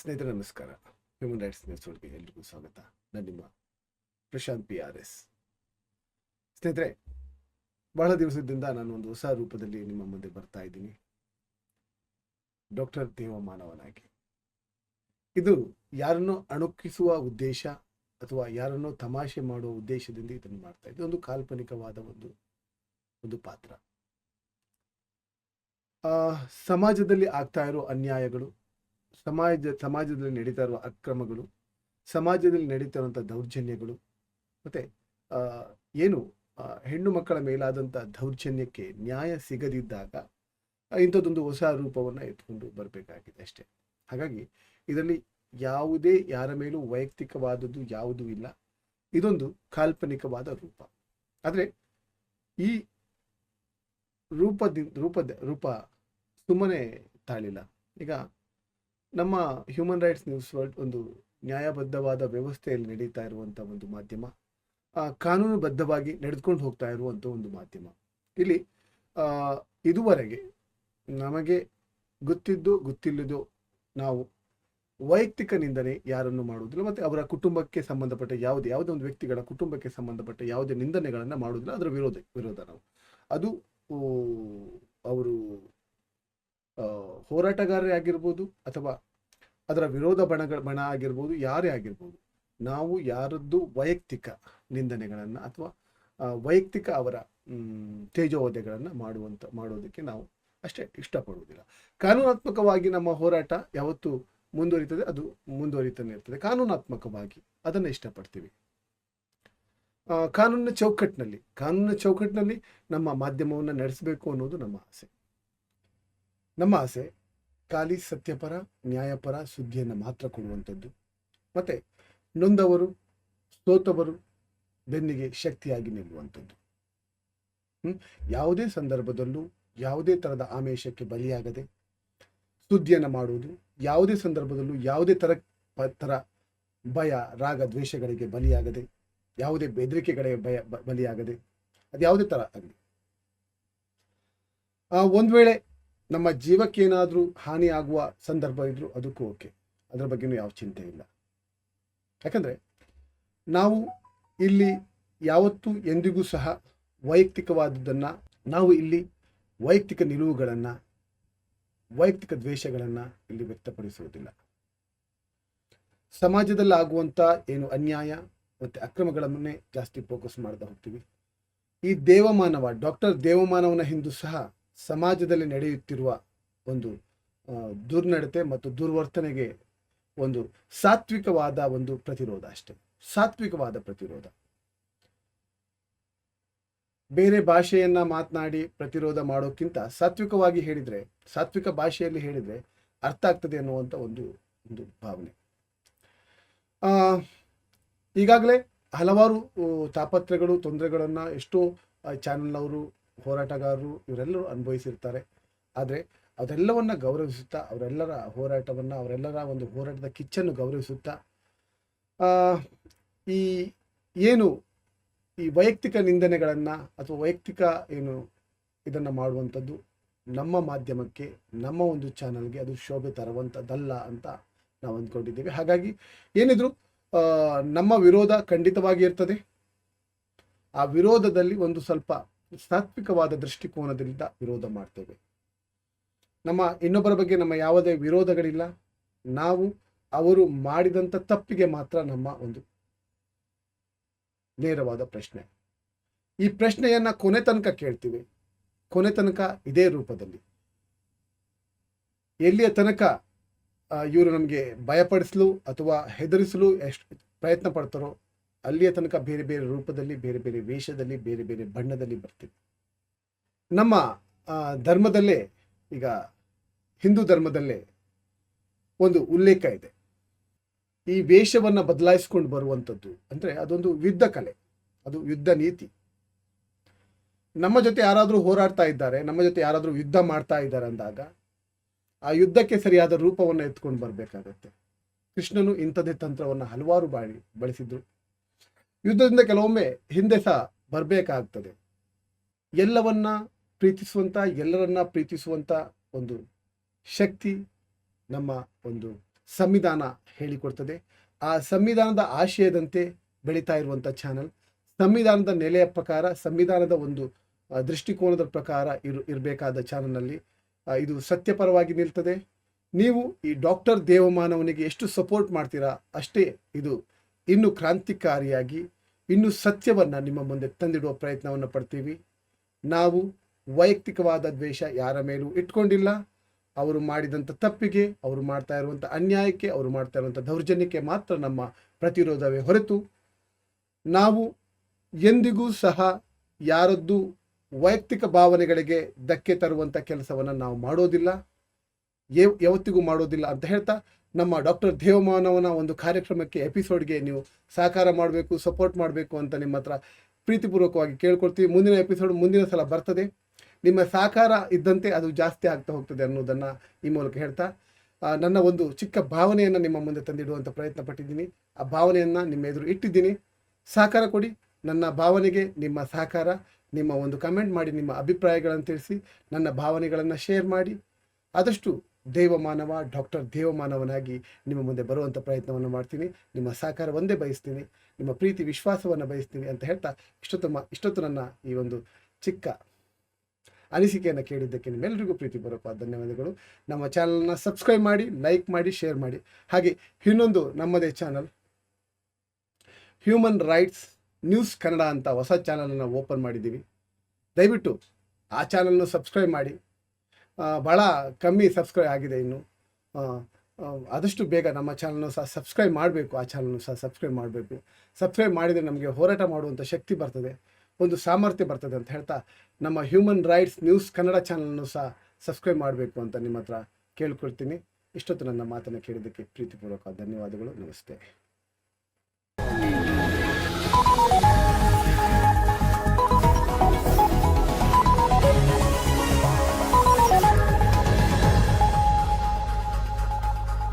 ಸ್ನೇಹಿತರೆ ನಮಸ್ಕಾರ human rights ನ್ಯೂಸ್ಗೆ ಎಲ್ರಿಗೂ ಸ್ವಾಗತ. ನಾನು ನಿಮ್ಮ ಪ್ರಶಾಂತ್ ಪಿ ಆರ್ ಎಸ್ ಸ್ನೇಹಿತರೆ, ಬಹಳ ದಿವಸದಿಂದ ನಾನು ಒಂದು ಹೊಸ ರೂಪದಲ್ಲಿ ನಿಮ್ಮ ಮುಂದೆ ಬರ್ತಾ ಇದ್ದೀನಿ. ಡಾಕ್ಟರ್ ದೇವಮಾನವನಾಗಿ. ಇದು ಯಾರನ್ನು ಅಣುಕಿಸುವ ಉದ್ದೇಶ ಅಥವಾ ಯಾರನ್ನು ತಮಾಷೆ ಮಾಡುವ ಉದ್ದೇಶದಿಂದ ಇದನ್ನು ಮಾಡ್ತಾ ಇದ್ದು ಒಂದು ಕಾಲ್ಪನಿಕವಾದ ಒಂದು ಒಂದು ಪಾತ್ರ. ಸಮಾಜದಲ್ಲಿ ಆಗ್ತಾ ಇರೋ ಅನ್ಯಾಯಗಳು ಸಮಾಜ, ಸಮಾಜದಲ್ಲಿ ನಡೀತಾ ಇರುವ ಅಕ್ರಮಗಳು, ಸಮಾಜದಲ್ಲಿ ನಡೀತಾ ಇರುವಂಥ ದೌರ್ಜನ್ಯಗಳು, ಮತ್ತೆ ಏನು ಹೆಣ್ಣು ಮಕ್ಕಳ ಮೇಲಾದಂಥ ದೌರ್ಜನ್ಯಕ್ಕೆ ನ್ಯಾಯ ಸಿಗದಿದ್ದಾಗ, ಇಂಥದ್ದೊಂದು ಹೊಸ ರೂಪವನ್ನು ಎತ್ಕೊಂಡು ಬರಬೇಕಾಗಿದೆ ಅಷ್ಟೇ. ಹಾಗಾಗಿ, ಇದರಲ್ಲಿ ಯಾವುದೇ ಯಾರ ಮೇಲೂ ವೈಯಕ್ತಿಕವಾದದ್ದು ಯಾವುದೂ ಇಲ್ಲ. ಇದೊಂದು ಕಾಲ್ಪನಿಕವಾದ ರೂಪ. ಆದರೆ, ಈ ರೂಪದಿಂದ ರೂಪದ, ರೂಪ ಸುಮ್ಮನೆ ತಾಳಿಲ್ಲ. ಈಗ ನಮ್ಮ ಹ್ಯೂಮನ್ ರೈಟ್ಸ್ ನ್ಯೂಸ್ ವರ್ಲ್ಡ್ ಒಂದು ನ್ಯಾಯಬದ್ಧವಾದ ವ್ಯವಸ್ಥೆಯಲ್ಲಿ ನಡೀತಾ ಇರುವಂಥ ಒಂದು ಮಾಧ್ಯಮ ಕಾನೂನುಬದ್ಧವಾಗಿ ನಡೆದುಕೊಂಡು ಹೋಗ್ತಾ ಇರುವಂಥ ಒಂದು ಮಾಧ್ಯಮ. ಇಲ್ಲಿ ಇದುವರೆಗೆ ನಮಗೆ ಗೊತ್ತಿದ್ದು ಗೊತ್ತಿಲ್ಲದೋ ನಾವು ವೈಯಕ್ತಿಕ ನಿಂದನೆ ಯಾರನ್ನು ಮಾಡುವುದಿಲ್ಲ, ಮತ್ತು ಅವರ ಕುಟುಂಬಕ್ಕೆ ಸಂಬಂಧಪಟ್ಟ ಯಾವುದೇ ಯಾವುದೇ ಒಂದು ವ್ಯಕ್ತಿಗಳ ಕುಟುಂಬಕ್ಕೆ ಸಂಬಂಧಪಟ್ಟ ಯಾವುದೇ ನಿಂದನೆಗಳನ್ನು ಮಾಡುವುದಿಲ್ಲ, ಅದರ ವಿರೋಧ ವಿರೋಧ ನಾವು. ಅದು ಅವರು ಹೋರಾಟಗಾರರೇ ಆಗಿರ್ಬೋದು ಅಥವಾ ಅದರ ವಿರೋಧ ಬಣಗಳ, ಬಣ ಆಗಿರ್ಬೋದು, ಯಾರೇ ಆಗಿರ್ಬೋದು, ನಾವು ಯಾರದ್ದು ವೈಯಕ್ತಿಕ ನಿಂದನೆಗಳನ್ನು ಅಥವಾ ವೈಯಕ್ತಿಕ ಅವರ ತೇಜೋವಧೆಗಳನ್ನು ಮಾಡುವಂತ, ಮಾಡೋದಕ್ಕೆ ನಾವು ಅಷ್ಟೇ ಇಷ್ಟಪಡುವುದಿಲ್ಲ. ಕಾನೂನಾತ್ಮಕವಾಗಿ ನಮ್ಮ ಹೋರಾಟ ಯಾವತ್ತು ಮುಂದುವರಿತದೆ, ಅದು ಮುಂದುವರಿತಾನೆ ಇರ್ತದೆ. ಕಾನೂನಾತ್ಮಕವಾಗಿ ಅದನ್ನು ಇಷ್ಟಪಡ್ತೀವಿ. ಕಾನೂನಿನ ಚೌಕಟ್ಟಿನಲ್ಲಿ ಕಾನೂನಿನ ಚೌಕಟ್ಟಿನಲ್ಲಿ ನಮ್ಮ ಮಾಧ್ಯಮವನ್ನು ನಡೆಸಬೇಕು ಅನ್ನೋದು ನಮ್ಮ ಆಸೆ. ನಮ್ಮ ಆಸೆ, ಖಾಲಿ ಸತ್ಯಪರ, ನ್ಯಾಯಪರ ಸುದ್ದಿಯನ್ನು ಮಾತ್ರ ಕೊಡುವಂಥದ್ದು. ಮತ್ತೆ ನೊಂದವರು, ಸೋತವರು ಬೆನ್ನಿಗೆ ಶಕ್ತಿಯಾಗಿ ನಿಲ್ಲುವಂಥದ್ದು? ಯಾವುದೇ ಸಂದರ್ಭದಲ್ಲೂ ಯಾವುದೇ ಥರದ ಆಮೇಶಕ್ಕೆ ಬಲಿಯಾಗದೆ ಸುದ್ದಿಯನ್ನು ಮಾಡುವುದು, ಯಾವುದೇ ಸಂದರ್ಭದಲ್ಲೂ ಯಾವುದೇ ಪ- ಥರ ಭಯ, ರಾಗ, ದ್ವೇಷಗಳಿಗೆ ಬಲಿಯಾಗದೆ, ಯಾವುದೇ ಬೆದರಿಕೆಗಳಿಗೆ ಭಯ ಬಲಿಯಾಗದೆ ಅದು ಯಾವುದೇ ಥರ ಆಗಲಿ ಒಂದು ವೇಳೆ ನಮ್ಮ ಜೀವಕ್ಕೆ ಏನಾದರೂ ಹಾನಿ ಆಗುವ ಸಂದರ್ಭ ಇದ್ದರೂ ಅದಕ್ಕೂ ಓಕೆ. ಅದರ ಬಗ್ಗೆನೂ ಯಾವ ಚಿಂತೆ ಇಲ್ಲ. ಯಾಕಂದರೆ ನಾವು ಇಲ್ಲಿ ಯಾವತ್ತೂ ಎಂದಿಗೂ ಸಹ ವೈಯಕ್ತಿಕವಾದದ್ದನ್ನು ನಾವು ಇಲ್ಲಿ ವೈಯಕ್ತಿಕ ನಿಲುವುಗಳನ್ನು, ವೈಯಕ್ತಿಕ ದ್ವೇಷಗಳನ್ನು ಇಲ್ಲಿ ವ್ಯಕ್ತಪಡಿಸುವುದಿಲ್ಲ. ಸಮಾಜದಲ್ಲಿ ಆಗುವಂಥ ಏನು ಅನ್ಯಾಯ ಮತ್ತು ಅಕ್ರಮಗಳನ್ನೇ ಜಾಸ್ತಿ ಫೋಕಸ್ ಮಾಡ್ತಾ ಹೋಗ್ತೀವಿ. ಈ ದೇವಮಾನವ ಡಾಕ್ಟರ್ ದೇವಮಾನವನ ಹಿಂದೂ ಸಹ ಸಮಾಜದಲ್ಲಿ ನಡೆಯುತ್ತಿರುವ ಒಂದು ದುರ್ನಡತೆ ಮತ್ತು ದುರ್ವರ್ತನೆಗೆ ಒಂದು ಸಾತ್ವಿಕವಾದ ಒಂದು ಪ್ರತಿರೋಧ ಅಷ್ಟೇ. ಸಾತ್ವಿಕವಾದ ಪ್ರತಿರೋಧ. ಬೇರೆ ಭಾಷೆಯನ್ನ ಮಾತನಾಡಿ ಪ್ರತಿರೋಧ ಮಾಡೋಕ್ಕಿಂತ ಸಾತ್ವಿಕವಾಗಿ ಹೇಳಿದ್ರೆ, ಸಾತ್ವಿಕ ಭಾಷೆಯಲ್ಲಿ ಹೇಳಿದ್ರೆ ಅರ್ಥ ಆಗ್ತದೆ ಅನ್ನುವಂಥ ಒಂದು ಒಂದು ಭಾವನೆ. ಈಗಾಗಲೇ ಹಲವಾರು ತಾಪತ್ರಗಳು, ತೊಂದರೆಗಳನ್ನು ಎಷ್ಟೋ ಚಾನಲ್ನವರು ಹೋರಾಟಗಾರರು ಇವರೆಲ್ಲರೂ ಅನುಭವಿಸಿರ್ತಾರೆ. ಆದರೆ ಅದೆಲ್ಲವನ್ನ ಗೌರವಿಸುತ್ತಾ, ಅವರೆಲ್ಲರ ಹೋರಾಟವನ್ನು, ಅವರೆಲ್ಲರ ಒಂದು ಹೋರಾಟದ ಕಿಚ್ಚನ್ನು ಗೌರವಿಸುತ್ತಾ ಈ ಏನು ಈ ವೈಯಕ್ತಿಕ ನಿಂದನೆಗಳನ್ನು ಅಥವಾ ವೈಯಕ್ತಿಕ ಏನು ಇದನ್ನು ಮಾಡುವಂಥದ್ದು ನಮ್ಮ ಮಾಧ್ಯಮಕ್ಕೆ, ನಮ್ಮ ಒಂದು ಚಾನಲ್ಗೆ ಅದು ಶೋಭೆ ತರುವಂಥದ್ದಲ್ಲ ಅಂತ ನಾವು ಅಂದ್ಕೊಂಡಿದ್ದೇವೆ. ಹಾಗಾಗಿ ಏನಿದ್ರು ನಮ್ಮ ವಿರೋಧ ಖಂಡಿತವಾಗಿ ಇರ್ತದೆ. ಆ ವಿರೋಧದಲ್ಲಿ ಒಂದು ಸ್ವಲ್ಪ ಸಾತ್ವಿಕವಾದ ದೃಷ್ಟಿಕೋನದಿಂದ ವಿರೋಧ ಮಾಡ್ತೇವೆ. ನಮ್ಮ ಇನ್ನೊಬ್ಬರ ಬಗ್ಗೆ ನಮ್ಮ ಯಾವುದೇ ವಿರೋಧಗಳಿಲ್ಲ. ನಾವು ಅವರು ಮಾಡಿದಂಥ ತಪ್ಪಿಗೆ ಮಾತ್ರ ನಮ್ಮ ಒಂದು ನೇರವಾದ ಪ್ರಶ್ನೆ. ಈ ಪ್ರಶ್ನೆಯನ್ನ ಕೊನೆ ತನಕ ಕೇಳ್ತೀವಿ. ಕೊನೆ ತನಕ ಇದೇ ರೂಪದಲ್ಲಿ. ಎಲ್ಲಿಯ ತನಕ ಇವರು ನಮಗೆ ಭಯಪಡಿಸಲು ಅಥವಾ ಹೆದರಿಸಲು ಎಷ್ಟು ಪ್ರಯತ್ನ ಪಡ್ತಾರೋ ಅಲ್ಲಿಯ ತನಕ ಬೇರೆ ಬೇರೆ ರೂಪದಲ್ಲಿ, ಬೇರೆ ಬೇರೆ ವೇಷದಲ್ಲಿ, ಬೇರೆ ಬೇರೆ ಬಣ್ಣದಲ್ಲಿ ಬರ್ತೀವಿ ನಮ್ಮ ಧರ್ಮದಲ್ಲೇ, ಈಗ ಹಿಂದೂ ಧರ್ಮದಲ್ಲೇ ಒಂದು ಉಲ್ಲೇಖ ಇದೆ. ಈ ವೇಷವನ್ನು ಬದಲಾಯಿಸ್ಕೊಂಡು ಬರುವಂಥದ್ದು ಅಂದರೆ ಅದೊಂದು ಯುದ್ಧ ಕಲೆ, ಅದು ಯುದ್ಧ ನೀತಿ. ನಮ್ಮ ಜೊತೆ ಯಾರಾದರೂ ಹೋರಾಡ್ತಾ ಇದ್ದಾರೆ, ನಮ್ಮ ಜೊತೆ ಯಾರಾದರೂ ಯುದ್ಧ ಮಾಡ್ತಾ ಇದ್ದಾರೆ ಅಂದಾಗ ಆ ಯುದ್ಧಕ್ಕೆ ಸರಿಯಾದ ರೂಪವನ್ನು ಎತ್ಕೊಂಡು ಬರಬೇಕಾಗತ್ತೆ. ಕೃಷ್ಣನು ಇಂಥದ್ದೇ ತಂತ್ರವನ್ನು ಹಲವಾರು ಬಾಳಿ ಬಳಸಿದ್ರು. ಯುದ್ಧದಿಂದ ಕೆಲವೊಮ್ಮೆ ಹಿಂದೆ ಸಹ ಬರಬೇಕಾಗ್ತದೆ. ಎಲ್ಲವನ್ನ ಪ್ರೀತಿಸುವಂತ, ಎಲ್ಲರನ್ನ ಪ್ರೀತಿಸುವಂತ ಒಂದು ಶಕ್ತಿ ನಮ್ಮ ಒಂದು ಸಂವಿಧಾನ ಹೇಳಿಕೊಡ್ತದೆ. ಆ ಸಂವಿಧಾನದ ಆಶಯದಂತೆ ಬೆಳೀತಾ ಇರುವಂಥ ಚಾನಲ್. ಸಂವಿಧಾನದ ನೆಲೆಯ ಪ್ರಕಾರ, ಸಂವಿಧಾನದ ಒಂದು ದೃಷ್ಟಿಕೋನದ ಪ್ರಕಾರ ಇರು, ಇರಬೇಕಾದ ಚಾನಲ್ನಲ್ಲಿ ಇದು ಸತ್ಯಪರವಾಗಿ ನಿಲ್ತದೆ. ನೀವು ಈ ಡಾಕ್ಟರ್ ದೇವಮಾನವನಿಗೆ ಎಷ್ಟು ಸಪೋರ್ಟ್ ಮಾಡ್ತೀರಾ ಅಷ್ಟೇ ಇದು ಇನ್ನು ಕ್ರಾಂತಿಕಾರಿಯಾಗಿ ಇನ್ನು ಸತ್ಯವನ್ನು ನಿಮ್ಮ ಮುಂದೆ ತಂದಿಡುವ ಪ್ರಯತ್ನವನ್ನು ಪಡ್ತೀವಿ. ನಾವು ವೈಯಕ್ತಿಕವಾದ ದ್ವೇಷ ಯಾರ ಮೇಲೂ ಇಟ್ಕೊಂಡಿಲ್ಲ. ಅವರು ಮಾಡಿದಂಥ ತಪ್ಪಿಗೆ, ಅವರು ಮಾಡ್ತಾ ಇರುವಂಥ ಅನ್ಯಾಯಕ್ಕೆ, ಅವರು ಮಾಡ್ತಾ ಇರುವಂಥ ದೌರ್ಜನ್ಯಕ್ಕೆ ಮಾತ್ರ ನಮ್ಮ ಪ್ರತಿರೋಧವೇ ಹೊರತು ನಾವು ಎಂದಿಗೂ ಸಹ ಯಾರದ್ದು ವೈಯಕ್ತಿಕ ಭಾವನೆಗಳಿಗೆ ಧಕ್ಕೆ ತರುವಂಥ ಕೆಲಸವನ್ನು ನಾವು ಮಾಡೋದಿಲ್ಲ. ಯಾವ- ಯಾವತ್ತಿಗೂ ಮಾಡೋದಿಲ್ಲ ಅಂತ ಹೇಳ್ತಾ ನಮ್ಮ ಡಾಕ್ಟರ್ ದೇವಮಾನವನ ಒಂದು ಕಾರ್ಯಕ್ರಮಕ್ಕೆ ಎಪಿಸೋಡ್ಗೆ ನೀವು ಸಹಕಾರ ಮಾಡಬೇಕು ಸಪೋರ್ಟ್ ಮಾಡಬೇಕು ಅಂತ ನಿಮ್ಮ ಹತ್ರ ಪ್ರೀತಿಪೂರ್ವಕವಾಗಿ ಕೇಳ್ಕೊಳ್ತೀವಿ. ಮುಂದಿನ ಎಪಿಸೋಡ್ ಮುಂದಿನ ಸಲ ಬರ್ತದೆ. ನಿಮ್ಮ ಸಹಕಾರ ಇದ್ದಂತೆ ಅದು ಜಾಸ್ತಿ ಆಗ್ತಾ ಹೋಗ್ತದೆ ಅನ್ನೋದನ್ನು ಈ ಮೂಲಕ ಹೇಳ್ತಾ ನನ್ನ ಒಂದು ಚಿಕ್ಕ ಭಾವನೆಯನ್ನು ನಿಮ್ಮ ಮುಂದೆ ತಂದಿಡುವಂಥ ಪ್ರಯತ್ನ ಪಟ್ಟಿದ್ದೀನಿ. ಆ ಭಾವನೆಯನ್ನು ನಿಮ್ಮ ಎದುರು ಇಟ್ಟಿದ್ದೀನಿ. ಸಹಕಾರ ಕೊಡಿ. ನನ್ನ ಭಾವನೆಗೆ ನಿಮ್ಮ ಸಹಕಾರ, ನಿಮ್ಮ ಒಂದು ಕಮೆಂಟ್ ಮಾಡಿ ನಿಮ್ಮ ಅಭಿಪ್ರಾಯಗಳನ್ನು ತಿಳಿಸಿ, ನನ್ನ ಭಾವನೆಗಳನ್ನು ಶೇರ್ ಮಾಡಿ. ಆದಷ್ಟು ದೇವಮಾನವ, ಡಾಕ್ಟರ್ ದೇವಮಾನವನಾಗಿ ನಿಮ್ಮ ಮುಂದೆ ಬರುವಂಥ ಪ್ರಯತ್ನವನ್ನು ಮಾಡ್ತೀನಿ. ನಿಮ್ಮ ಸಹಕಾರ ಒಂದೇ ಬಯಸ್ತೀನಿ. ನಿಮ್ಮ ಪ್ರೀತಿ, ವಿಶ್ವಾಸವನ್ನು ಬಯಸ್ತೀನಿ ಅಂತ ಹೇಳ್ತಾ ಇಷ್ಟೊತ್ತು ಮ ಇಷ್ಟೊತ್ತು ನನ್ನ ಈ ಒಂದು ಚಿಕ್ಕ ಅನಿಸಿಕೆಯನ್ನು ಕೇಳಿದ್ದಕ್ಕೆ ನಿಮ್ಮೆಲ್ಲರಿಗೂ ಪ್ರೀತಿಪೂರ್ವಕವಾದ ಧನ್ಯವಾದಗಳು. ನಮ್ಮ ಚಾನಲ್ನ ಸಬ್ಸ್ಕ್ರೈಬ್ ಮಾಡಿ ಲೈಕ್ ಮಾಡಿ ಶೇರ್ ಮಾಡಿ. ಹಾಗೆ ಇನ್ನೊಂದು ನಮ್ಮದೇ channel human rights news Kannada ಅಂತ ಹೊಸ ಚಾನಲನ್ನು ಓಪನ್ ಮಾಡಿದ್ದೀವಿ. ದಯವಿಟ್ಟು ಆ ಚಾನಲ್ನ ಸಬ್ಸ್ಕ್ರೈಬ್ ಮಾಡಿ. ಭಾಳ ಕಮ್ಮಿ ಸಬ್ಸ್ಕ್ರೈಬ್ ಆಗಿದೆ ಇನ್ನು. ಆದಷ್ಟು ಬೇಗ ನಮ್ಮ ಚಾನಲ್ನ ಸಹ ಸಬ್ಸ್ಕ್ರೈಬ್ ಮಾಡಬೇಕು, ಆ ಚಾನಲ್ನು ಸಹ ಸಬ್ಸ್ಕ್ರೈಬ್ ಮಾಡಬೇಕು. ಸಬ್ಸ್ಕ್ರೈಬ್ ಮಾಡಿದರೆ ನಮಗೆ ಹೋರಾಟ ಮಾಡುವಂಥ ಶಕ್ತಿ ಬರ್ತದೆ, ಒಂದು ಸಾಮರ್ಥ್ಯ ಬರ್ತದೆ ಅಂತ ಹೇಳ್ತಾ ನಮ್ಮ ಹ್ಯೂಮನ್ ರೈಟ್ಸ್ ನ್ಯೂಸ್ ಕನ್ನಡ ಚಾನಲ್ನು ಸಹ ಸಬ್ಸ್ಕ್ರೈಬ್ ಮಾಡಬೇಕು ಅಂತ ನಿಮ್ಮ ಹತ್ರ ಕೇಳ್ಕೊಳ್ತೀನಿ. ಇಷ್ಟೊತ್ತು ನನ್ನ ಮಾತನ್ನು ಕೇಳಿದ್ದಕ್ಕೆ ಪ್ರೀತಿಪೂರ್ವಕ ಧನ್ಯವಾದಗಳು, ನಮಸ್ತೆ.